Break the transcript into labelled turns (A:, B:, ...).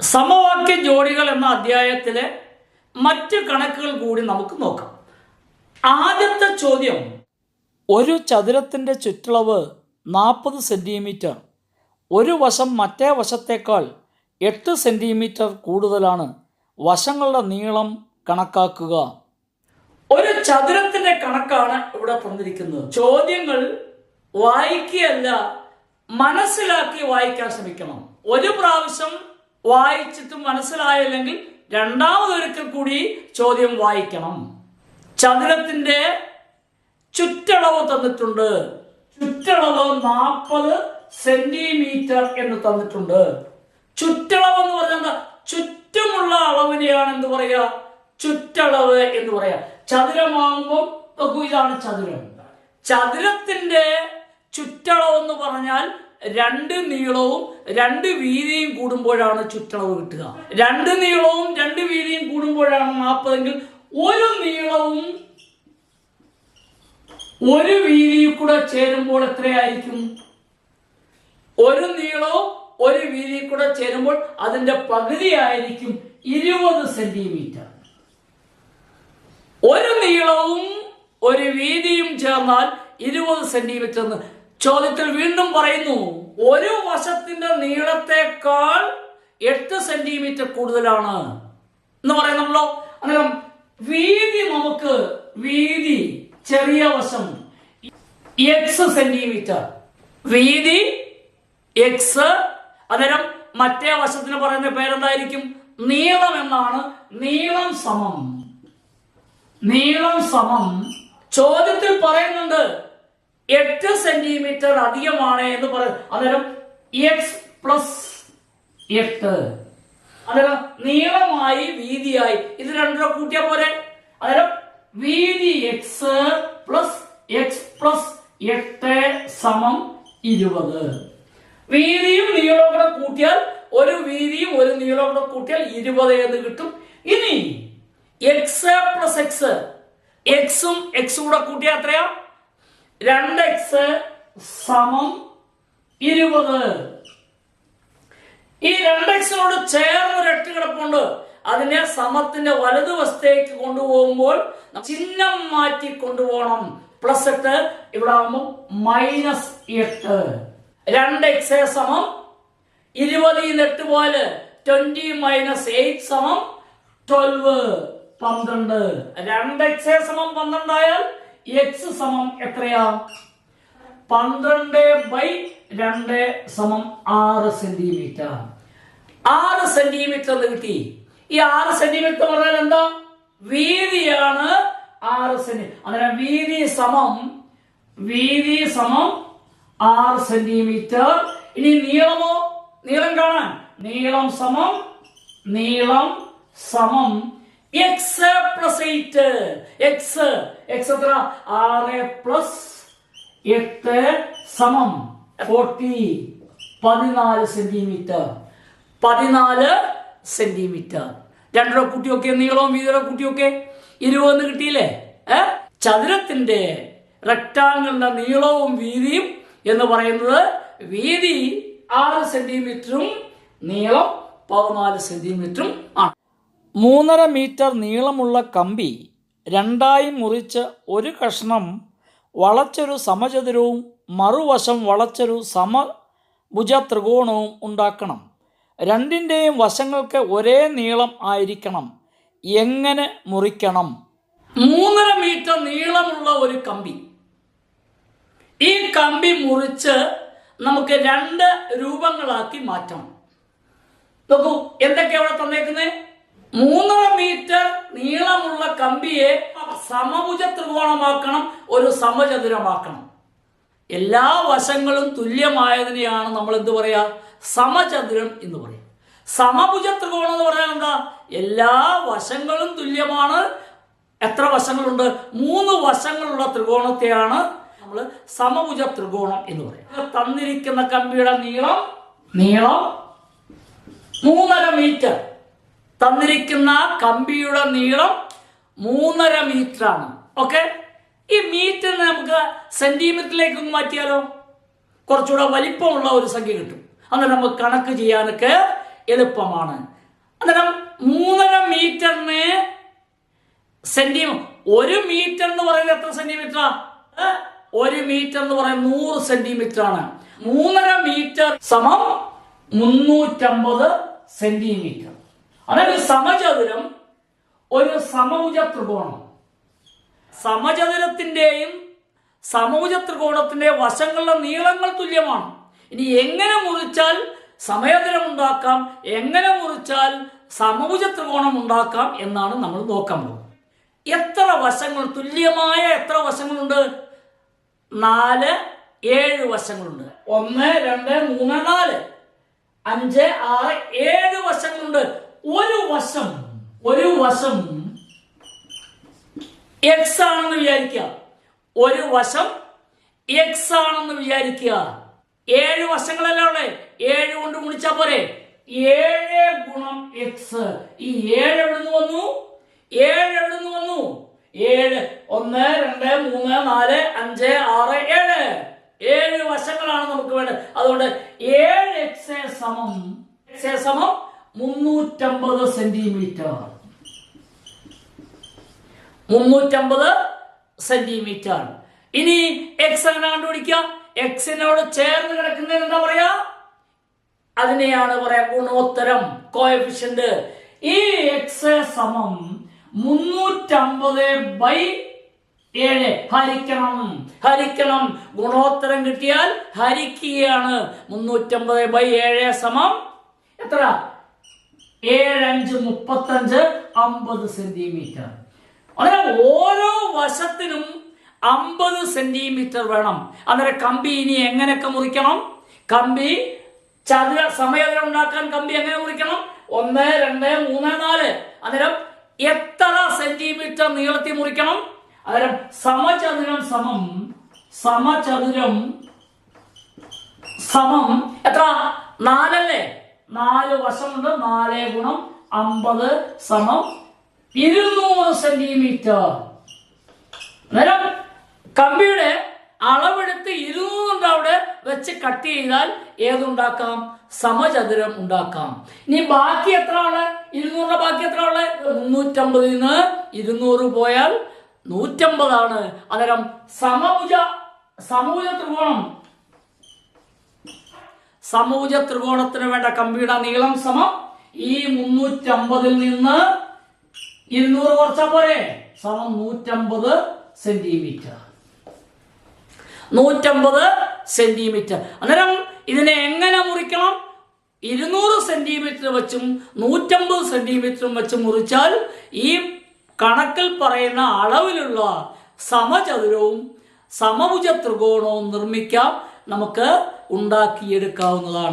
A: സമവാക്യ ജോഡികൾ എന്ന അധ്യായത്തിലെ മറ്റ് കണക്കുകൾ കൂടി നമുക്ക് നോക്കാം. ആദ്യത്തെ ചോദ്യം ഒരു ചതുരത്തിന്റെ ചുറ്റളവ് നാൽപ്പത് സെന്റിമീറ്റർ ഒരു വശം മറ്റേ വശത്തേക്കാൾ എട്ട് സെന്റിമീറ്റർ കൂടുതലാണ് വശങ്ങളുടെ നീളം കണക്കാക്കുക. ഒരു ചതുരത്തിന്റെ കണക്കാണ് ഇവിടെ തന്നിരിക്കുന്നത്. ചോദ്യങ്ങൾ വായിക്കുകയല്ല മനസ്സിലാക്കി വായിക്കാൻ ശ്രമിക്കണം. ഒരു പ്രാവശ്യം വായിച്ചിട്ട് മനസ്സിലായില്ലെങ്കിൽ രണ്ടാമതൊരിക്കൽ കൂടി ചോദ്യം വായിക്കണം. ചതുരത്തിന്റെ ചുറ്റളവ് തന്നിട്ടുണ്ട്. ചുറ്റളവ് നാൽപ്പത് സെന്റിമീറ്റർ എന്ന് തന്നിട്ടുണ്ട്. ചുറ്റളവ് എന്ന് പറഞ്ഞാൽ ചുറ്റുമുള്ള അളവിനെയാണ് എന്ത് പറയുക? ചുറ്റളവ് എന്ന് പറയാ ചതുരമാകുമ്പോൾ നോക്കൂ ഇതാണ് ചതുരം. ചതുരത്തിന്റെ ചുറ്റളവ് എന്ന് പറഞ്ഞാൽ രണ്ട് നീളവും രണ്ട് വീതിയും കൂടുമ്പോഴാണ് ചുറ്റളവ് കിട്ടുക. രണ്ട് നീളവും രണ്ട് വീതിയും കൂടുമ്പോഴാണ് നാൽപ്പതെങ്കിൽ ഒരു നീളവും ഒരു വീതിയിൽ കൂടെ ചേരുമ്പോൾ എത്രയായിരിക്കും? ഒരു നീളവും ഒരു വീതിയിൽ കൂടെ ചേരുമ്പോൾ അതിന്റെ പകുതിയായിരിക്കും ഇരുപത് സെന്റിമീറ്റർ. ഒരു നീളവും ഒരു വീതിയും ചേർന്നാൽ ഇരുപത് സെന്റിമീറ്റർ എന്ന് ചോദ്യത്തിൽ വീണ്ടും പറയുന്നു ഒരു വശത്തിന്റെ നീളത്തെക്കാൾ എട്ട് സെന്റിമീറ്റർ കൂടുതലാണ്. എന്ന് പറയുന്നുള്ളോ അന്നേരം വീതി നമുക്ക് വീതി ചെറിയ വശം എക്സ് സെന്റിമീറ്റർ. വീതി എക്സ് അന്നേരം മറ്റേ വശത്തിന് പറയുന്ന പേരെന്തായിരിക്കും? നീളം എന്നാണ് നീളം സമം. നീളം സമം. ചോദ്യത്തിൽ പറയുന്നുണ്ട് എട്ട് സെന്റിമീറ്റർ അധികമാണ് എന്ന് പറയും അന്നേരം എക്സ് പ്ലസ് എട്ട്. അന്നേരം നീളമായി വീതിയായി. ഇത് രണ്ടര കൂട്ടിയ പോലെ അന്നേരം വീതി എക്സ് പ്ലസ് എക്സ് പ്ലസ് എട്ട് സമം ഇരുപത്. വീതിയും നീളവും കൂടെ കൂട്ടിയാൽ ഒരു വീതിയും ഒരു നീളവും കൂടെ കൂട്ടിയാൽ ഇരുപത് എന്ന് കിട്ടും. ഇനി എക്സ് പ്ലസ് എക്സ് എക്സും എക്സും കൂടെ കൂട്ടിയാൽ എത്രയാ? രണ്ട് എക്സ് സമം ഇരുപത്. ഈ രണ്ട് എക്സിനോട് ചേർന്ന് എട്ട് കിടപ്പുണ്ട്. അതിനെ സമത്തിന്റെ വലതുവശത്തേക്ക് കൊണ്ടുപോകുമ്പോൾ ചിഹ്നം മാറ്റി കൊണ്ടുപോകണം. പ്ലസ് എട്ട് ഇവിടെ ആകുമ്പോൾ മൈനസ് എട്ട്. രണ്ട് എക്സ് സമം ഇരുപതിൽ എട്ട് പോലെ ട്വന്റി മൈനസ് എയ്റ്റ് സമം ട്വൽവ് പന്ത്രണ്ട്. രണ്ട് എക്സ് സമം പന്ത്രണ്ടായാൽ എക്സ് സമം എത്രയാ? പന്ത്രണ്ട് ബൈ രണ്ട് സമം ആറ് സെന്റിമീറ്റർ ആറ് സെന്റിമീറ്റർ എന്ന് കിട്ടി. ഈ ആറ് സെന്റിമീറ്റർ പറഞ്ഞാൽ എന്താ? വീതിയാണ് ആറ് സെന്റി അങ്ങനെ വീതി സമം വീതി സമം ആറ് സെന്റിമീറ്റർ ഇനി നീളമോ? നീളം കാണാൻ. നീളം സമം നീളം സമം. X plus eight X X എത്ര? ആറ് പ്ലസ് എട്ട് സമം ഫോർട്ടി പതിനാല് സെന്റിമീറ്റർ പതിനാല് സെന്റിമീറ്റർ രണ്ടര കുട്ടിയൊക്കെ നീളവും വീതര കുട്ടിയൊക്കെ ഇരുപതെന്ന് കിട്ടിയില്ലേ? ഏ? ചതുരത്തിന്റെ റെക്ടാങ്കിളിന്റെ നീളവും വീതിയും എന്ന് പറയുന്നത് വീതി ആറ് സെന്റിമീറ്ററും നീളം പതിനാല് സെന്റിമീറ്ററും ആണ്. മൂന്നര മീറ്റർ നീളമുള്ള കമ്പി രണ്ടായി മുറിച്ച് ഒരു കഷ്ണം വളച്ചൊരു സമചതുരവും മറുവശം വളച്ചൊരു സമഭുജ ത്രികോണവും ഉണ്ടാക്കണം. രണ്ടിന്റെയും വശങ്ങൾക്ക് ഒരേ നീളം ആയിരിക്കണം. എങ്ങനെ മുറിക്കണം? മൂന്നര മീറ്റർ നീളമുള്ള ഒരു കമ്പി. ഈ കമ്പി മുറിച്ച് നമുക്ക് രണ്ട് രൂപങ്ങളാക്കി മാറ്റണം. നോക്കൂ എന്തൊക്കെയാണ് അവിടെ തന്നേക്കുന്നത് മൂന്നര മീറ്റർ നീളമുള്ള കമ്പിയെ സമഭുജ ത്രികോണമാക്കണം ഒരു സമചതുരമാക്കണം. എല്ലാ വശങ്ങളും തുല്യമായതിനെയാണ് നമ്മൾ എന്ത് പറയാ? സമചതുരം എന്ന് പറയും. സമഭുജ ത്രികോണം എന്ന് പറഞ്ഞാൽ എന്താ? എല്ലാ വശങ്ങളും തുല്യമാണ്. എത്ര വശങ്ങളുണ്ട്? മൂന്ന് വശങ്ങളുള്ള ത്രികോണത്തെയാണ് നമ്മൾ സമഭുജ ത്രികോണം എന്ന് പറയും. തന്നിരിക്കുന്ന കമ്പിയുടെ നീളം നീളം മൂന്നര മീറ്റർ. തന്നിരിക്കുന്ന കമ്പിയുടെ നീളം മൂന്നര മീറ്റർ ആണ് ഓക്കെ? ഈ മീറ്ററിനെ നമുക്ക് സെന്റിമീറ്ററിലേക്ക് മാറ്റിയാലോ? കുറച്ചുകൂടെ വലിപ്പമുള്ള ഒരു സംഖ്യ കിട്ടും. അങ്ങനെ നമുക്ക് കണക്ക് ചെയ്യാനൊക്കെ എളുപ്പമാണ്. അന്നേരം മൂന്നര മീറ്ററിന് സെന്റി ഒരു മീറ്റർ എന്ന് പറയുന്നത് എത്ര സെന്റിമീറ്ററാ? ഒരു മീറ്റർ എന്ന് പറയുന്നത് നൂറ് സെന്റിമീറ്റർ ആണ് മൂന്നര മീറ്റർ സമം മുന്നൂറ്റമ്പത് സെന്റിമീറ്റർ. അതായത് സമചതുരം ഒരു സമഭുജ ത്രികോണം സമചതുരത്തിന്റെയും സമഭുജ ത്രികോണത്തിന്റെ വശങ്ങളുടെ നീളങ്ങൾ തുല്യമാണ്. ഇനി എങ്ങനെ മുറിച്ചാൽ സമയതരം ഉണ്ടാക്കാം? എങ്ങനെ മുറിച്ചാൽ സമഭുജ ത്രികോണം ഉണ്ടാക്കാം എന്നാണ് നമ്മൾ നോക്കാൻ പോകുന്നത്. എത്ര വശങ്ങൾ തുല്യമായ എത്ര വശങ്ങളുണ്ട്? നാല് ഏഴ് വശങ്ങളുണ്ട്. ഒന്ന് രണ്ട് മൂന്ന് നാല്. അഞ്ച് ആറ് ഏഴ് വശങ്ങളുണ്ട്. ഒരു വശം ഒരു വശം എക്സ് ആണെന്ന് വിചാരിക്കുക. ഒരു വശം എക്സ് ആണെന്ന് വിചാരിക്കുക. ഏഴ് വശങ്ങളല്ല ഉള്ളത് ഏഴ് കൊണ്ട് ഗുണിച്ചാ പോരെ? ഏഴ് ഗുണം എക്സ് ഈ ഏഴ് എവിടുന്ന് വന്നു? ഏഴ് എവിടുന്ന് വന്നു? ഏഴ്. ഒന്ന് രണ്ട് മൂന്ന് നാല് അഞ്ച് ആറ് ഏഴ്. ഏഴ് വശങ്ങളാണ് നമുക്ക് വേണ്ടത്. അതുകൊണ്ട് ഏഴ് എക്സ് സമം എക്സ് സമം മുന്നൂറ്റമ്പത് സെന്റിമീറ്റർ. മുന്നൂറ്റമ്പത് സെന്റിമീറ്റർ. ഇനി എക്സ് അങ്ങനെ കണ്ടുപിടിക്കാം എക്സിനോട് ചേർന്ന് കിടക്കുന്നതിന് എന്താ പറയാ? അതിനെയാണ് പറയാ ഗുണോത്തരം കോയഫിഷ്യന്റ് ഈ എക്സ് സമം മുന്നൂറ്റമ്പത് ബൈ ഏഴ്. ഹരിക്കണം. ഹരിക്കണം. ഗുണോത്തരം കിട്ടിയാൽ ഹരിക്കുകയാണ്. മുന്നൂറ്റമ്പത് ബൈ ഏഴ് സമം എത്ര? ഏഴഞ്ച് മുപ്പത്തഞ്ച് അമ്പത് സെന്റിമീറ്റർ. അതായത് ഓരോ വശത്തിനും അമ്പത് സെന്റിമീറ്റർ വേണം. അന്നേരം കമ്പി ഇനി എങ്ങനെയൊക്കെ മുറിക്കണം? കമ്പി ചതുര സമയം ഉണ്ടാക്കാൻ കമ്പി എങ്ങനെ മുറിക്കണം? ഒന്ന് രണ്ട് മൂന്ന് നാല്. അന്നേരം എത്ര സെന്റിമീറ്റർ നീളത്തിൽ മുറിക്കണം? അന്നേരം സമചതുരം സമം സമചതുരം സമം. എത്ര? നാലല്ലേ? നാല് വശമുണ്ട് നാല് ഗുണം അമ്പത് സമം ഇരുന്നൂറ് സെന്റിമീറ്റർ. അന്നേരം കമ്പിയുടെ അളവെടുത്ത് ഇരുന്നൂറുണ്ട് അവിടെ വെച്ച് കട്ട് ചെയ്താൽ ഏതുണ്ടാക്കാം? സമചതുരം ഉണ്ടാക്കാം. ഇനി ബാക്കി എത്ര ആണ് ഇരുന്നൂറിന്റെ ബാക്കി എത്ര ഉള്ളത് മുന്നൂറ്റമ്പതിൽ നിന്ന് ഇരുന്നൂറ് പോയാൽ നൂറ്റമ്പതാണ്. അന്നേരം സമഭുജ സമഭുജ ത്രികോണം സമഭുജ ത്രികോണത്തിന് വേണ്ട കമ്പിയുടെ നീളം സമം. ഈ മുന്നൂറ്റമ്പതിൽ നിന്ന് ഇരുന്നൂറ് കുറച്ചാ പോരെ? സമം നൂറ്റമ്പത് സെന്റിമീറ്റർ. നൂറ്റമ്പത് സെന്റിമീറ്റർ. അന്നേരം ഇതിനെ എങ്ങനെ മുറിക്കണം? ഇരുന്നൂറ് സെന്റിമീറ്റർ വെച്ചും നൂറ്റമ്പത് സെന്റിമീറ്ററും വെച്ച് മുറിച്ചാൽ ഈ കണക്കിൽ പറയുന്ന അളവിലുള്ള സമചതുരവും സമഭുജ ത്രികോണവും നിർമ്മിക്കാം. നമുക്ക് ഉണ്ടാക്കിയെടുക്കാവുന്നതാണ്.